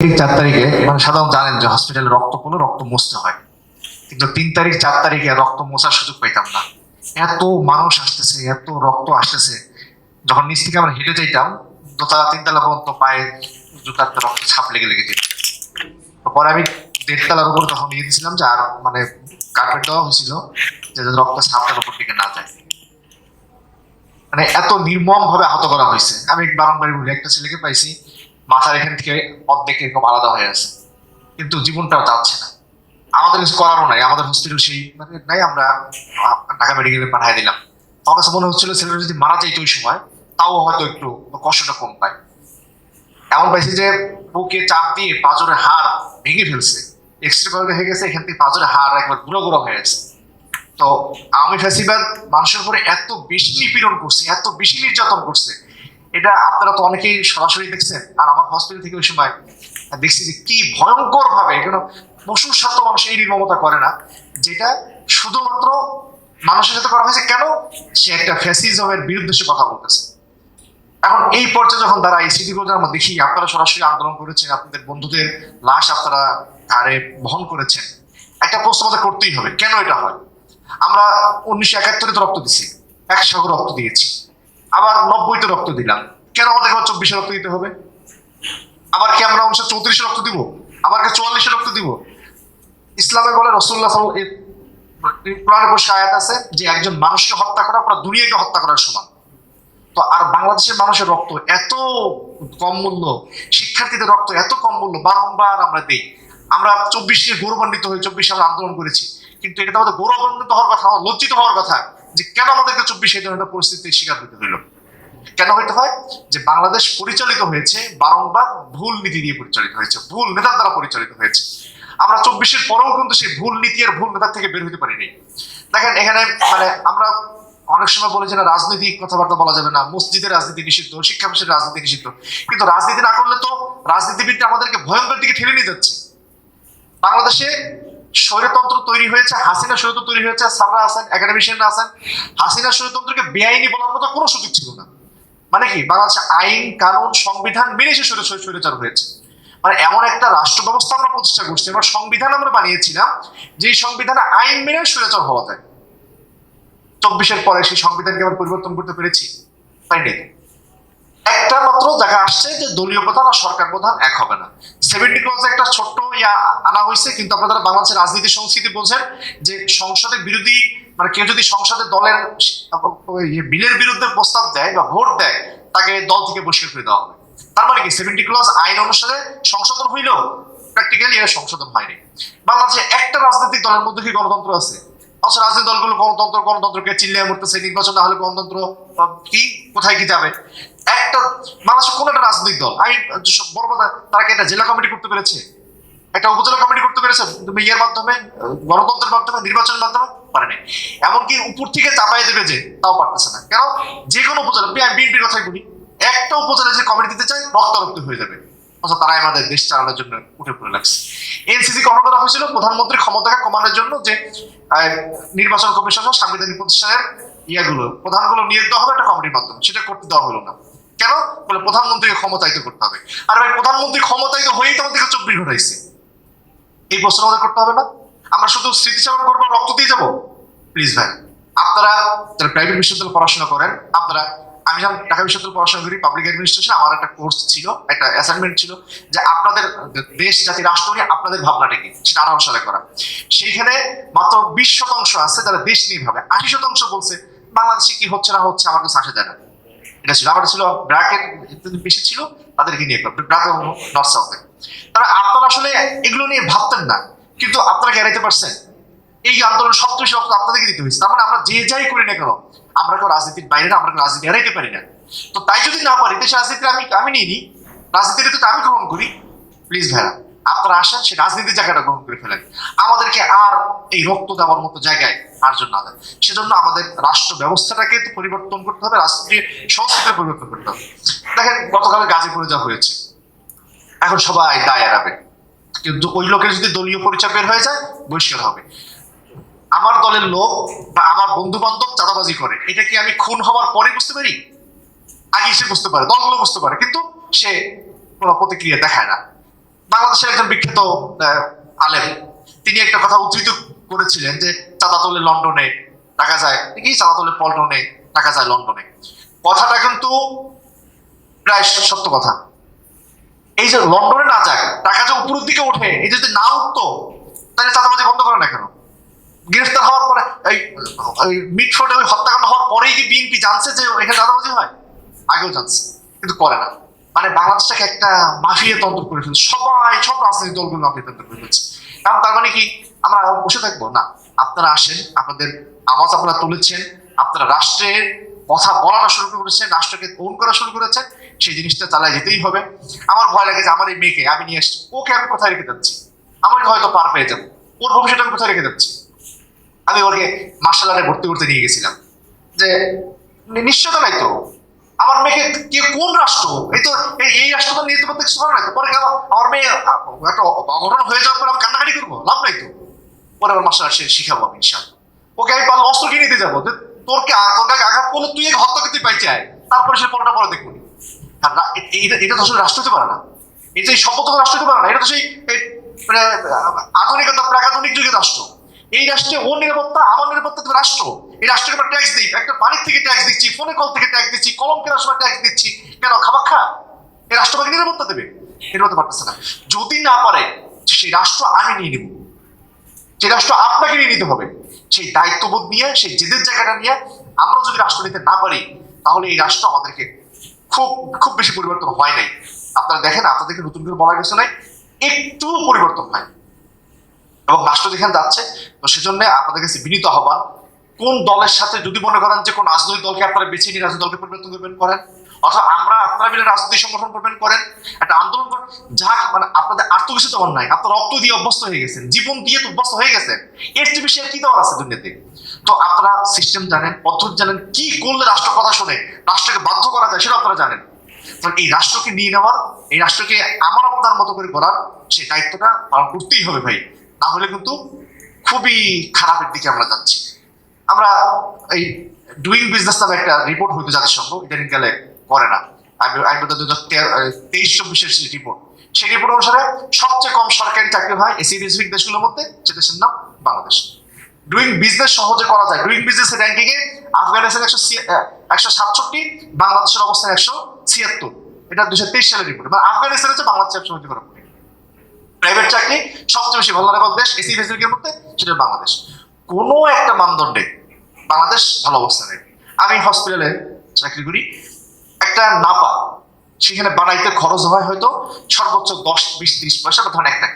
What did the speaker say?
তারিখ চার তারিখে মানে জানেন যে হসপিটালে রক্ত পড়লে রক্ত হয়। কিন্তু তিন তারিখ, চার তারিখে রক্ত সুযোগ পাইতাম না। এত মানুষ আসতেছে, এত রক্ত আসতেছে। যখন নিচ থেকে আমরা হেঁটে যাইতাম, দোতলা, তিনতলা পর্যন্ত পায়ে জুতার রক্ত ছাপ লেগে লেগে পরে আমি দেড়তলার উপর তখন নিয়ে দিয়েছিলাম যে আর মানে কার্পেট দেওয়া হয়েছিল যে রক্ত ছাপটার উপর দিকে না যায়। মানে এত নির্মম ভাবে আহত করা হয়েছে। আমি বারংবার বলি, একটা ছেলেকে পাইছি মাথার এখান থেকে অর্ধেক এরকম আলাদা হয়ে আছে। কিন্তু জীবনটাও যাচ্ছে না। আমাদের কিছু করারও নাই। আমাদের হসপিটাল সেই মানে নাই আমরা ঢাকা মেডিকেলে পাঠিয়ে দিলাম। আমার কাছে মনে হচ্ছিল ছেলেটা যদি মারা যাইতো ওই সময়, তাও হয়তো একটু কষ্টটা কম পায়। এমন পাইছি যে বুকে চাপ দিয়ে পাঁজরের হাড় ভেঙে ফেলছে। এক্সরে করে হয়ে গেছে, এখান থেকে পাঁজরের হাড় একবার গুঁড়ো গুঁড়ো হয়ে গেছে। তো আমি ফ্যাসিবাদ, মানুষের উপরে এত বেশি নিপীড়ন করছে, এত বেশি নির্যাতন করছে এটা আপনারা তো অনেকেই সরাসরি দেখছেন, আর আমার হসপিটাল থেকে ওই সময় দেখছি যে কি ভয়ঙ্কর ভাবে এখানে পশুর স্বার্থ মানুষ এই নির্মমতা করে না, যেটা শুধুমাত্র মানুষের সাথে করা হয়েছে কেন? সে একটা ফ্যাসিজমের বিরুদ্ধে সে কথা বলতেছে। এখন এই পর্যায়ে যখন তারা এই স্মৃতিগুলো আমরা দেখি, আপনারা সরাসরি আন্দোলন করেছেন, আপনাদের বন্ধুদের লাশ আপনারা আরে বহন করেছেন। একটা প্রশ্ন আমাদের করতেই হবে, কেন এটা হয়? আমরা উনিশশো একাত্তরে তো রক্ত দিছি একশো রক্ত দিয়েছি। আবার নব্বইতে রক্ত দিলাম। কেন আমাদের আবার চব্বিশে রক্ত দিতে হবে? আবার কি আমরা উনিশশো চৌত্রিশে রক্ত দিব? আবার কি চুয়াল্লিশে রক্ত দিব? ইসলামে বলে রসুল্লাহ কোরআনে পরিষ্কার আয়াত আছে যে একজন মানুষকে হত্যা করা, পুরো দুনিয়াকে হত্যা করার সমান। তো আর বাংলাদেশের মানুষের রক্ত এত কম মূল্য, শিক্ষার্থীদের রক্ত এত কম মূল্য, বারংবার আমরা দিই। আমরা চব্বিশে গৌরবান্বিত হয়ে চব্বিশে আমরা আন্দোলন করেছি। কিন্তু এটা আমাদের গৌরবান্বিত হওয়ার কথা লজ্জিত হওয়ার কথা। যে কেন আমাদেরকে চব্বিশে এই ধরনের পরিস্থিতির শিকার হতে হইল কেন হইতে হয়? যে বাংলাদেশ পরিচালিত হয়েছে, বারংবার ভুল নীতি দিয়ে পরিচালিত হয়েছে, ভুল নেতার দ্বারা পরিচালিত হয়েছে। আমরা চব্বিশের পরেও কিন্তু সেই ভুল নীতি আর ভুল নেতার থেকে বের হতে পারিনি। দেখেন, এখানে মানে আমরা অনেক সময় বলে যে না রাজনৈতিক কথাবার্তা বলা যাবে না। মসজিদের রাজনীতি নিষিদ্ধ, শিক্ষা বিষয়ের রাজনীতি নিষিদ্ধ। কিন্তু রাজনীতি না করলে তো রাজনীতিবিদরা আমাদেরকে ভয়ঙ্কর দিকে ঠেলে নিয়ে যাচ্ছে। বাংলাদেশে স্বৈরতন্ত্র তৈরি হয়েছে, হাসিনা স্বৈরতন্ত্র তৈরি হয়েছে, সাররা আছেন একাডেমিশিয়ানরা আছেন হাসিনা স্বৈরতন্ত্রকে বেআইনি বলার মতো কোনো সুযোগ ছিল না। মানে কি? বাংলাদেশে আইন, কানুন, সংবিধান মেনে সে স্বৈর স্বৈরাচার হয়েছে। মানে এমন একটা রাষ্ট্র ব্যবস্থা আমরা প্রতিষ্ঠা করছি আমরা সংবিধান আমরা বানিয়েছিলাম যে সংবিধানে আইন মেনে স্বৈরাচার হওয়া যায়। চব্বিশের পরে সেই সংবিধানকে আমরা পরিবর্তন করতে পেরেছি? পাইনি একটা মাত্র জায়গা আসছে যে দলীয় প্রধান আর সরকার প্রধান এক হবে না। সেভেন্টি ক্লজে একটা ছোট্ট ইয়া আনা হয়েছে, কিন্তু আপনারা বাংলাদেশের রাজনীতি সংস্কৃতি বোঝেন যে সংসদের বিরোধী মানে কেউ যদি সংসদে দলের বিলের বিরুদ্ধে প্রস্তাব দেয় বা ভোট দেয়, তাকে দল থেকে বসিয়ে ফেলে দেওয়া হবে। তার মানে কি? সেভেন্টি ক্লজ আইন অনুসারে সংশোধন হইলেও প্র্যাকটিক্যালি সংশোধন হয়নি। বাংলাদেশে একটা রাজনৈতিক দলের মধ্যে কি গণতন্ত্র আছে? অথচ রাজনৈতিক দলগুলো গণতন্ত্র, গণতন্ত্রকে চিল্লিয়ে মরতেছে, নির্বাচন না হলে গণতন্ত্র কি, কোথায় কি যাবে? একটা, বাংলাদেশের কোন একটা রাজনৈতিক দল, আমি বড় কথা তারা কি একটা জেলা কমিটি করতে পেরেছে? একটা উপজেলা কমিটি করতে পেরেছে তুমি ইয়ের মাধ্যমে, গণতন্ত্রের মাধ্যমে, নির্বাচনের মাধ্যমে পারেনি এমনকি উপর থেকে চাপাই দেবে যে, তাও পারতেছে না। কেন? যে কোনো উপজেলা বিএনপির কথাই বলি, একটা উপজেলা যে কমিটি দিতে চায়, রক্তারক্তি হয়ে যাবে। অথচ তারাই আমাদের দেশ চালানোর জন্য উঠে পড়ে লাগছে এনসিসি গঠন করা হয়েছিল প্রধানমন্ত্রী ক্ষমতাকে কমানোর জন্য যে নির্বাচন কমিশন সাংবিধানিক প্রতিষ্ঠানের ইয়াগুলো, প্রধানগুলো নিয়োগ দেওয়া হবে একটা কমিটির মাধ্যমে, সেটা করতে দেওয়া হলো না। কেন? বলে প্রধানমন্ত্রীকে ক্ষমতায়িত করতে হবে। আর ভাই, প্রধানমন্ত্রী ক্ষমতায়িত হয়েই তো আমাদেরকে চব্বিশ ঘটাইছে। এই প্রশ্ন আমাদের করতে হবে না। আমরা শুধু স্মৃতিচারণ করব রক্ত দিয়ে যাব? প্লিজ ভাই, আপনারা যারা প্রাইভেট বিশ্ববিদ্যালয়ে পড়াশোনা করেন, আপনারা আমি যখন ঢাকা বিশ্ববিদ্যালয়ে পড়াশোনা করি পাবলিক অ্যাডমিনিস্ট্রেশন আমার একটা কোর্স ছিল, একটা অ্যাসাইনমেন্ট ছিল যে আপনাদের দেশ, জাতি, রাষ্ট্র নিয়ে আপনাদের ভাবনাটা কি? সেটা আঠারো সালে করা। সেইখানে মাত্র বিশ শতাংশ আছে যারা দেশ নিয়ে ভাবে। আশি শতাংশ বলছে, বাংলাদেশে কি হচ্ছে না হচ্ছে আমার কাছে আসা যায় না। এটা ছিল আমার ছিল ব্র্যাকেট বেশি ছিল, তাদেরকে নিয়ে ব্র্যাক নর্থ সাউথে তারা, আপনারা আসলে এগুলো নিয়ে ভাবতেন না, কিন্তু আপনারা কি পারছেন? এই আন্দোলন বেশি রক্ত আপনাদেরকে দিতে হয়েছে, তার মানে আমরা যে যাই করি না কেন, আমরা কেউ রাজনীতির বাইরে আমরা কেউ রাজনীতি এড়াইতে পারি না। তো তাই যদি না পারি, দেশে রাজনীতি আমি আমি নিয়ে নিই নি রাজনীতিটা তো আমি গ্রহণ করি প্লিজ ভাইরা, আপনারা আসেন, সে রাজনীতির জায়গাটা গ্রহণ করে ফেলেন। আমাদেরকে আর এই রক্ত দেওয়ার মতো জায়গায় আর জন্য না দেয়। সেজন্য আমাদের রাষ্ট্র ব্যবস্থাটাকে তো পরিবর্তন করতে হবে রাষ্ট্রীয় সংস্কৃতির পরিবর্তন করতে হবে। দেখেন, গতকাল গাজীপুরে যা হয়েছে, এখন সবাই দায় এড়াবে। কিন্তু ওই লোকের যদি দলীয় পরিচয় বের হয়ে যায়, বহিষ্কার হবে। আমার দলের লোক বা আমার বন্ধু বান্ধব চাঁদাবাজি করে। এটা কি আমি খুন হওয়ার পরে বুঝতে পারি? আগে সে বুঝতে পারে, দলগুলো বুঝতে পারে, কিন্তু সে কোনো প্রতিক্রিয়া দেখায় না। বাংলাদেশের একজন বিখ্যাত আলেম, তিনি একটা কথা উদ্ধৃত করেছিলেন যে চাঁদা তোলে লন্ডনে টাকা যায়। কি চাঁদা তোলে পল্টনে টাকা যায় লন্ডনে। কথাটা কিন্তু প্রায় সত্য কথা। এই যে লন্ডনে না যাক টাকা যে উপরের দিকে ওঠে। এই যদি না উঠতো, তাহলে চাঁদাবাজি বন্ধ করে না কেন? গ্রেফতার হওয়ার পরে, এই মিটফোর্ডে ওই হত্যাকাণ্ড হওয়ার পরেই কি বিএনপি জানছে যে এখানে চাঁদাবাজি হয়? আগেও জানছে, কিন্তু করে না। মানে বাংলাদেশটাকে একটা মাফিয়া তন্ত্র করে ফেলছে। সবাই, সব রাজনৈতিক দলগুলো মাফিয়া তন্ত্র করে ফেলছে। কারণ তার মানে কি? আমরা বসে থাকব? না। আপনারা আসেন, আপনাদের আওয়াজ আপনারা তুলেছেন, আপনারা রাষ্ট্রের কথা বলাটা শুরু করেছেন, রাষ্ট্রকে ওন করা শুরু করেছেন, সেই জিনিসটা চালায় যেতেই হবে। আমার ভয় লাগে যে আমার এই মেয়েকে, আমি নিয়ে আসছি। ওকে আমি কোথায় রেখে যাচ্ছি? আমাকে হয়তো পার পেয়ে যাব। ওর ভবিষ্যৎ আমি কোথায় রেখে যাচ্ছি? আমি ওকে মার্শাল আর্টে ভর্তি করতে নিয়ে গেছিলাম। যে নি- নিশ্চয়তা নাই তো। আমার মেয়েকে কে, কোন রাষ্ট্র? এই তো, এই- রাষ্ট্র নিয়ে তো কিছু করে নাই তো। পরে আমার মেয়ে, একটা অঘটন হয়ে যাওয়ার পর আমি কান্নাকাটি করব? লাভ নাই তো। পরে আমার মার্শাল আর্ট শিখাবো আমি ইনশাল্লাহ ওকে আমি পারলে অস্ত্র কিনে দিতে যাব। যে, তোর গায়ে আঘাত করলে, তুই একে হত্যা করতে পাইছে আয়। তারপরে সে পরটা পরে দেখব। এটা এটা তো আসলে রাষ্ট্র হতে পারে না। এটা এই সভ্যতা রাষ্ট্র হতে পারে না, এটা তো সেই মানে আধুনিকতা প্রাকাধুনিক যুগের রাষ্ট্র। এই রাষ্ট্রে ও নিরাপত্তা, আমার নিরাপত্তা তুমি রাষ্ট্র। এই রাষ্ট্রকে আমরা ট্যাক্স দিই, একটা পানির থেকে ট্যাক্স দিচ্ছি ফোনে কল থেকে ট্যাক্স দিচ্ছি, কলম কেনার সময় ট্যাক্স দিচ্ছি। কেন, খাবার খা। এই রাষ্ট্র আমাকে নিরাপত্তা দেবে। হতে পারতেছে না। যদি না পারে, সেই রাষ্ট্র আমি নিয়ে নেব। সেই রাষ্ট্র আপনাকে নিয়ে নিতে হবে। সেই দায়িত্ববোধ নিয়ে, সেই জেদের জায়গাটা নিয়ে আমরা যদি রাষ্ট্র নিতে না পারি, তাহলে এই রাষ্ট্র আমাদেরকে খুব খুব বেশি পরিবর্তন হয় নাই। আপনারা দেখেন, আপনাদেরকে নতুন করে বলা গেছে নাই একটু পরিবর্তন হয় এবং রাষ্ট্র যেখানে যাচ্ছে, তো সেজন্য আপনাদের কাছে বিনীত আহ্বান, কোন দলের সাথে যদি মনে করেন যে কোন রাজনৈতিক দলকে আপনারা বেছে নিয়ে রাজনৈতিক দলকে পরিবর্তন করবেন, করেন। অথবা আমরা, আপনারা মিলে রাজনৈতিক সংগঠন করবেন, করেন। একটা আন্দোলন করেন। যা মানে আপনাদের আর তো কিছু নাই। আপনার রক্ত দিয়ে অভ্যস্ত হয়ে গেছেন। জীবন দিয়ে তো অভ্যস্ত হয়ে গেছেন। এর চেয়ে বেশি কি দেওয়ার আছে দুনিয়াতে? তো আপনারা সিস্টেম জানেন, পদ্ধতি জানেন, কি করলে রাষ্ট্র কথা শুনে, রাষ্ট্রকে বাধ্য করা যায়, সেটা আপনারা জানেন। কারণ এই রাষ্ট্রকে নিয়ে নেওয়ার, এই রাষ্ট্রকে আমার আপনার মতো করে করার সেই দায়িত্বটা পালন করতেই হবে ভাই। না হলে কিন্তু খুবই খারাপের দিকে আমরা যাচ্ছি। আমরা এই ডুইং বিজনেস নামে একটা রিপোর্ট হইতো জাতিসংঘ ইদানিং গেলে করে না। দু হাজার তেইশ চব্বিশের রিপোর্ট সেই রিপোর্ট অনুসারে সবচেয়ে কম সরকারি চাকরি হয় এসিয়া প্যাসিফিক দেশগুলোর মধ্যে সে দেশের নাম বাংলাদেশ। ডুইং বিজনেস সহজে করা যায়। ডুইং বিজনেস র্যাঙ্কিং এ আফগানিস্তান একশো একশো সাতষট্টি, বাংলাদেশের অবস্থান একশো ছিয়াত্তর। এটা দুশো তেইশ সালের রিপোর্ট মানে আফগানিস্তান হচ্ছে বাংলাদেশের একশো করা প্রাইভেট চাকরি, সবচেয়ে বেশি ভালো দেশ এসি ফেসিলিটির মধ্যে, সেটা বাংলাদেশ। কোনো একটা মানদণ্ডে বাংলাদেশ ভালো অবস্থানে আমি হসপিটালে চাকরি করি, একটা নাপা, সেখানে বানাইতে খরচ হয় হয়তো সর্বোচ্চ দশ, বিশ, ত্রিশ পয়সা বা ধরেন এক টাকা